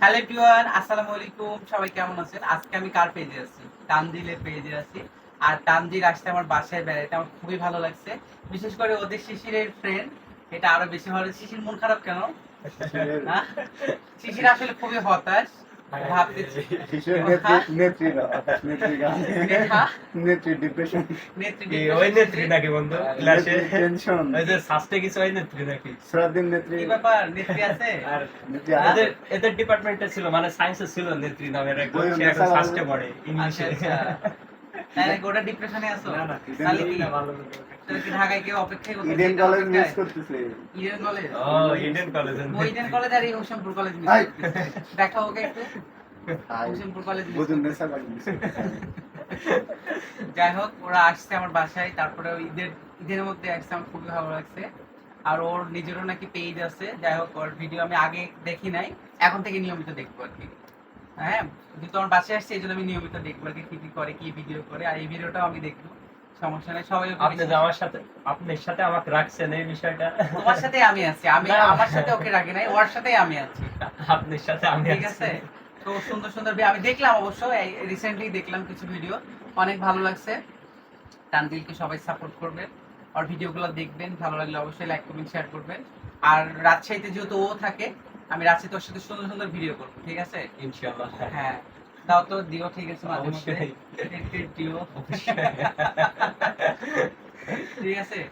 Hello everyone আসসালামু আলাইকুম। সবাই কেমন আছেন? আজকে আমি কার পেজে আছি? তানজিলের পেজে আছি। আর তানজিল আসতে আমার বাসায় বেড়াইতে আমার খুবই ভালো লাগছে। বিশেষ করে ওদের শিশিরের ফ্রেন্ড এটা আরও বেশি ভালো। শিশির মন খারাপ কেন? হ্যাঁ? শিশির আসলে খুবই হতাশ। এদের ডিপার্টমেন্টে ছিল মানে সায়েন্সে ছিল নেত্রী নামের একজন। পড়ে ইংলিশে তাই ডিপ্রেশনে আছো? না না তাহলে কি? ভালো তাহলে কি ঢাকায় কেউ অপেক্ষাই করতেছে ইডেন কলেজ মিস করতেছে ইডেন কলেজ ও ইন্ডিয়ান কলেজ ও ইডেন কলেজ আর হোসেনপুর কলেজ মিস দেখা ওকে একটু। হোসেনপুর কলেজ বুঝুন করতেছে। নেশা যাই হোক ওরা আসছে আমার বাসায়। তারপরে ওই ঈদের ঈদের মধ্যে আসছে আমার খুবই ভালো লাগছে। আর ওর নিজেরও নাকি পেজ আছে। যাই হোক ওর ভিডিও আমি আগে দেখি নাই। এখন থেকে নিয়মিত দেখব আর কি। হ্যাঁ যেহেতু আমার বাসায় আসছে এই জন্য আমি নিয়মিত দেখব আর কি কি করে কি ভিডিও করে আর এই ভিডিওটাও আমি দেখব। সমস্যা নেই সবাই আপনি আমার সাথে আপনার সাথে আমাকে রাখছেন এই বিষয়টা? তোমার সাথে আমি আছি আমি আমার সাথে ওকে রাখি নাই ওর সাথেই আমি আছি। আপনার সাথে আমি ঠিক আছে? তো সুন্দর সুন্দর আমি দেখলাম অবশ্য রিসেন্টলি দেখলাম কিছু ভিডিও অনেক ভালো লাগছে। তানজিলকে সবাই সাপোর্ট করবেন। আর ভিডিওগুলো দেখবেন ভালো লাগলে অবশ্যই লাইক কমেন্ট শেয়ার করবেন। আর রাজশাহীতে যেহেতু ও থাকে আমি রাশি তোর সাথে সুন্দর সুন্দর ভিডিও করব ঠিক আছে? ইনশাআল্লাহ। হ্যাঁ তাও তো দিও ঠিক আছে মাঝে মধ্যে। দিও। ঠিক আছে?